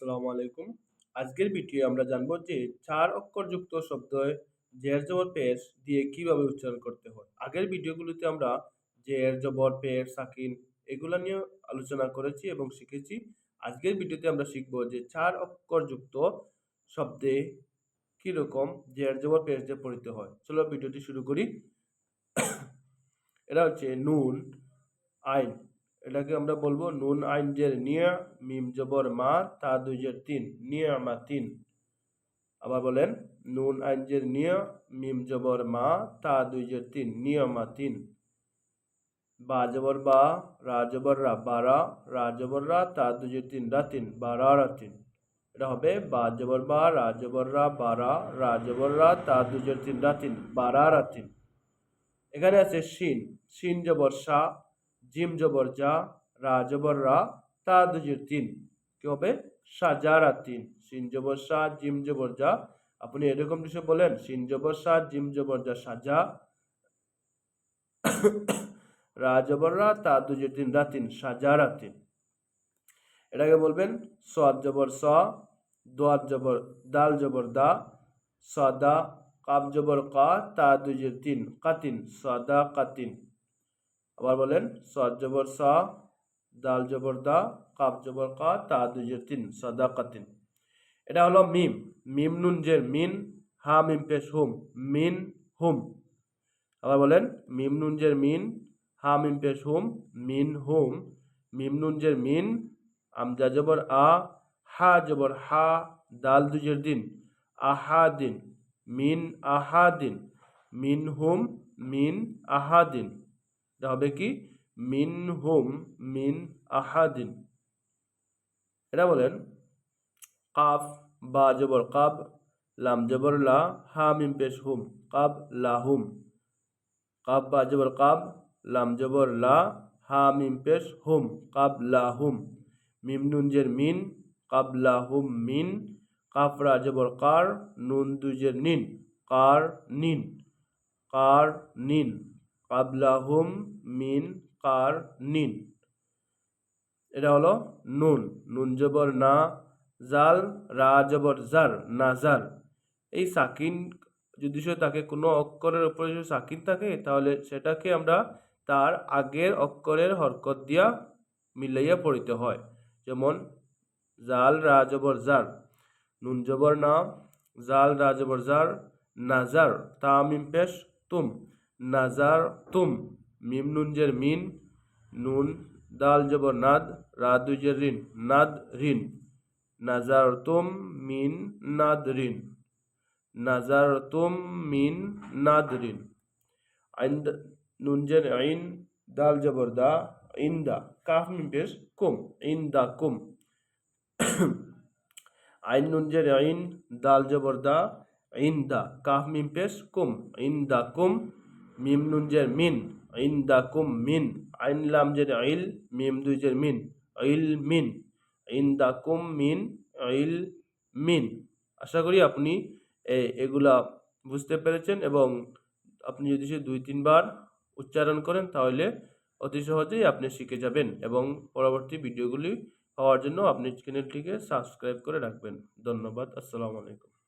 আসসালামু আলাইকুম। আজকের ভিডিও আমরা জানব যে চার অক্ষরযুক্ত শব্দ জের জবর পেশ দিয়ে কীভাবে উচ্চারণ করতে হয়। আগের ভিডিওগুলোতে আমরা জের জবর পেশ সাকিন এগুলো নিয়ে আলোচনা করেছি এবং শিখেছি। আজকের ভিডিওতে আমরা শিখব যে চার অক্ষরযুক্ত শব্দে কীরকম জের জবর পেশ দিয়ে পড়িতে হয়। চলো ভিডিওটি শুরু করি। এটা হচ্ছে নুন, আইন এটাকে আমরা বলব নুন আইন জের নিয়া, মিম জবর মা, তা দুই জের তিন, নিয়া মা তিন। আবার বলেন, নুন আইন জের নিয়া, মিম জবর মা, তা দুই জের তিন নিয়মা তিন। বা জবর বা, রা জবর রা বারা রা জবর রা, তা দুই জের তিন, রা তিন বারা রা তিন। এটা হবে বা জবর বা, রা জবর রা বারা রা জবর রা, তা দুই জের তিন, রা তিন বারা রা তিন। এখানে আছে শিন শিন জবর শাহ জিম জবর যা রা জবর রা, তা দুজের তিন। কি হবে? সাজারা তিন। সিন জবর শাহ জিম জবর যা আপনি এরকম কিছু বলেন, সিন জবর শাহ জিম জবর যা সাজা রা জবর রা, তা দুজের তিন, রা তিন সাজারা তিন। এটাকে বলবেন সাদ জবর স দোয়াত জবর, দাল জবর দা সদা কাব জবর কা, তা দুজের তিন কাতিন সদা কাতিন আবার বলেন, সদ জবর সা, দাল জবর দা কাপ জবর কা, তা দুজের তিন সদা কাতিন এটা হলো মিম মিম নুন জের, মিন, হা, মিম পেশ হুম, মিন, হুম। আবার বলেন, মিম নুন জের, মিন, হা, মিম পেশ হুম, মিন, হুম। মিম নুন জের, মিন, আমজা জবর আ, হা জবর হা, দাল দুজের দিন আহা দিন মিন আহা দিন মিন, হুম, মিন আহা দিন এটা হবে কি? মিন হুম, মিন আহাদিন। এটা বলেন, কাফ, বা জবর কাব লাম, জবর, লা, হা, মিম, পেশ, হুম কাব লাহুম কাব বা জবর কাব লাম, জবর, লা, হা, মিম, পেশ, হুম কাব লাহুম মিম, নুন, জের, মিন কাব লাহুম মিন। কাফরা জবর, কার, নুন দুজের নিন, কার নিন কার, নিন। কাবলাহুম মিন কার নিন। এটা হলো নুন। নুন জবর না, জাল, রা জবর জার, না নাজার এই সাকিন, যদি সে তাকে কোনো অক্ষরের উপরে যদি সাকিন থাকে, তাহলে সেটাকে আমরা তার আগের অক্ষরের হরকত দিয়া মিলাইয়া পড়িতে হয়। যেমন, জাল, রা জবর জার। নুন জবর না, জাল, রা জবর জার নাজার তামিম পেশ তুম। নাজার তুম মিম মিন, নুন, দাল জবর নাদ রা দুজের রিন নাদ রিন নাজার তুম মিন, নাদ রিন নাজার তুম মিন, নাদ রিন আইন নুনজের আইন, দাল জবর দা ইন্দা কাফ মিম পেশ, কুম ইন্দা কুম। আইন নুনজের আইন, দাল জবর দা ইন্দা কাফ মিম পেশ, কুম ইন্দা কুম। মিম নুন জের মিন ইন্দা কুম মিন, আইন লাম জের ইল, মিম দুই জের মিন, ইল মিন ইন্দা কুম মিন, ইল মিন। আশা করি আপনি এগুলা বুঝতে পেরেছেন এবং আপনি যদি সে দুই, তিনবার উচ্চারণ করেন তাহলে অতি সহজেই আপনি শিখে যাবেন এবং পরবর্তী ভিডিওগুলি পাওয়ার জন্য আপনি চ্যানেলটিকে সাবস্ক্রাইব করে রাখবেন। ধন্যবাদ, আসসালামু আলাইকুম।